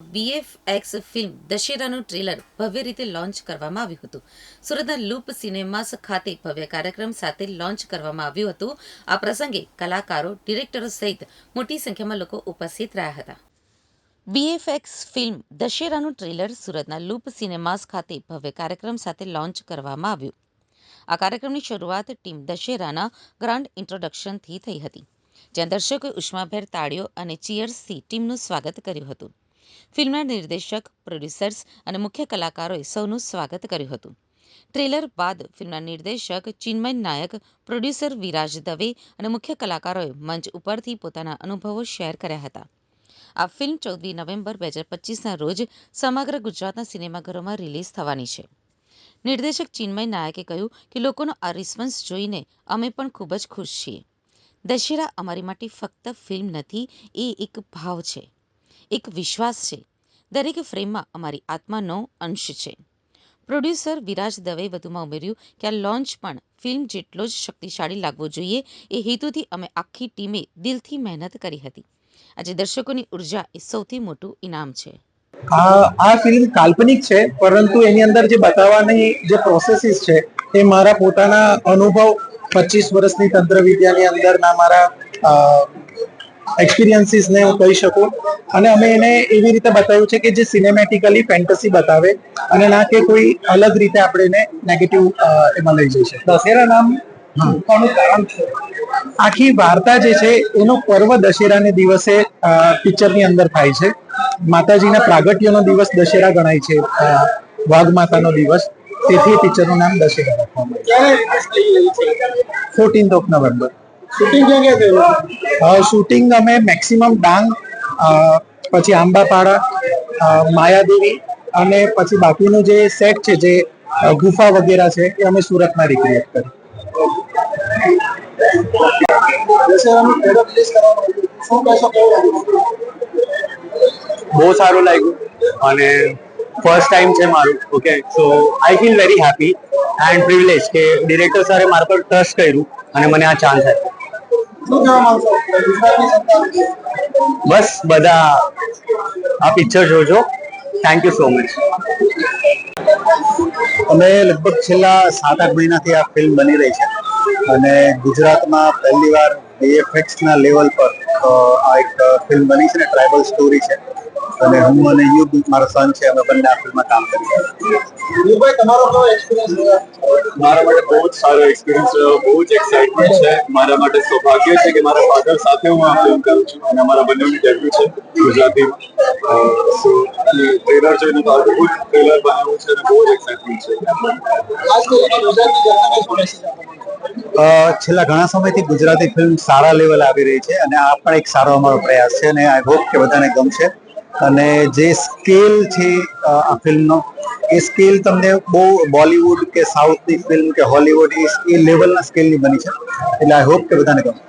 બીએફએક્સ film દશેરાનું trailer ભવ્ય રીતે લોન્ચ કરવામાં આવ્યું હતું. સુરતના લૂપ સિનેમાસ ખાતે ભવ્ય કાર્યક્રમ સાથે લોન્ચ કરવામાં આવ્યું હતું. આ પ્રસંગે કલાકારો, ડિરેક્ટરો સહિત મોટી સંખ્યામાં લોકો ઉપસ્થિત રહ્યા હતા. બીએફએક્સ ફિલ્મ દશેરાનું ટ્રેલર સુરતના લૂપ સિનેમાસ ખાતે ભવ્ય કાર્યક્રમ સાથે લોન્ચ કરવામાં આવ્યું. આ કાર્યક્રમની શરૂઆત ટીમ દશેરાના ગ્રાન્ડ ઇન્ટ્રોડક્શનથી થઈ હતી, જ્યાં દર્શકોએ ઉષ્માભેર તાળીઓ અને ચીયર્સથી ટીમનું સ્વાગત કર્યું હતું. ફિલ્મના નિર્દેશક, પ્રોડ્યુસર્સ અને મુખ્ય કલાકારોએ સૌનું સ્વાગત કર્યું હતું. ટ્રેલર બાદ ફિલ્મના નિર્દેશક, ચિન્મય નાયક, પ્રોડ્યુસર વિરાજ દવે અને મુખ્ય કલાકારોએ મંચ ઉપરથી પોતાના અનુભવો શેર કર્યા હતા. આ ફિલ્મ ચૌદમી નવેમ્બર બે હજાર પચીસના રોજ સમગ્ર ગુજરાતના સિનેમાઘરોમાં રિલીઝ થવાની છે. નિર્દેશક ચિન્મય નાયકે કહ્યું કે, લોકોનો આ રિસ્પોન્સ જોઈને અમે પણ ખૂબ જ ખુશ છીએ. દશેરા અમારી માટે ફક્ત ફિલ્મ નથી, એ એક ભાવ છે. એક વિશ્વાસ છે. દરેક ફ્રેમમાં અમારી આત્માનો અંશ છે. પ્રોડ્યુસર વિરાજ દવે વધુમાં ઉમેર્યું કે આ લોન્ચ પણ ફિલ્મ જેટલો જ શક્તિશાળી લાગવો જોઈએ એ હેતુથી અમે આખી ટીમે દિલથી મહેનત કરી હતી. આજે દર્શકોની ઊર્જા એ સૌથી મોટું ઇનામ છે. આ ફિલ્મ કાલ્પનિક છે, પરંતુ એની અંદર જે બતાવવાની જે પ્રોસેસીસ છે, એ મારા પોતાના અનુભવ પચીસ વર્ષની તંત્ર વિદ્યાની અંદરના મારા એક્સપિરિયન્સીસને હું કહી શકું. અને અમે એને એવી રીતે બતાવ્યું છે કે જે સિનેમેટિકલી ફેન્ટસી બતાવે અને ના કે કોઈ અલગ રીતે આપણે એને નેગેટિવ એમાં લઈ જઈ શકીએ. દશેરા નામ મૂકવાનું કારણ છે? આખી વાર્તા જે છે એનો પર્વ દશેરાને દિવસે પિક્ચરની અંદર થાય છે. માતાજીના પ્રાગટ્યનો દિવસ દશેરા ગણાય છે વાઘ માતાનો દિવસ. તેથી પિક્ચરનું નામ દશેરા. રાખવામાં ફોર્ટીન્થ ઓફ નવેમ્બર શૂટિંગ ક્યાં ક્યાં થયું? શૂટિંગ અમે મેક્સિમમ ડાંગ પછી આંબાપાડા માયાદેવી અને પછી બાકીનું જે સેટ છે જે ગુફા વગેરે છે એ અમે સુરતમાં રિક્રિએટ કરી. બહુ સારું લાગ્યું. અને ફર્સ્ટ ટાઈમ છે મારું okay so I feel very happy and privilege કે ડિરેક્ટર સરે મારા પર ટ્રસ્ટ કર્યું અને મને આ ચાન્સ આપ્યો. બસ, બધા આ પિક્ચર જોજો. થેન્ક યુ સો મચ અમે લગભગ છેલ્લા સાત આઠ મહિનાથી આ ફિલ્મ બની રહી છે. અને ગુજરાતમાં પહેલી વાર VFX ના લેવલ પર આ એક ફિલ્મ બની છે ને ટ્રાઇબલ સ્ટોરી છે. અને હું અને યુગ મારો સન છે અમે બંને આ ફિલ્મમાં કામ કરી રહ્યા તમારો કેવો એક્સપિરિયન્સ રહ્યો? મારા માટે બહુ જ સારો એક્સપિરિયન્સ રહ્યો બહુ જ એક્સાઇટમેન્ટ છે. મારા માટે સૌભાગ્ય છે કે મારા ફાધર સાથે હું આ ફિલ્મ કરું છું અને અમારા બંનેની ડેબ્યુ છે ગુજરાતીમાં. સો ટ્રેલર જોઈને તો અદભુત ટ્રેલર બનાવ્યું છે અને બહુ જ એક્સાઇટમેન્ટ છે. છેલ્લા ઘણા સમયથી ગુજરાતી ફિલ્મ સારા લેવલ આવી રહી છે અને આ પણ એક સારો અમારો પ્રયાસ છે અને આઈ હોપ કે બધાને ગમશે. અને જે સ્કેલ છે આ ફિલ્મનો, એ સ્કેલ તમને બહુ બોલિવૂડ કે સાઉથની ફિલ્મ કે હોલિવૂડ, એ લેવલના સ્કેલની બની છે. એટલે આઈ હોપ કે બધાને ગમશે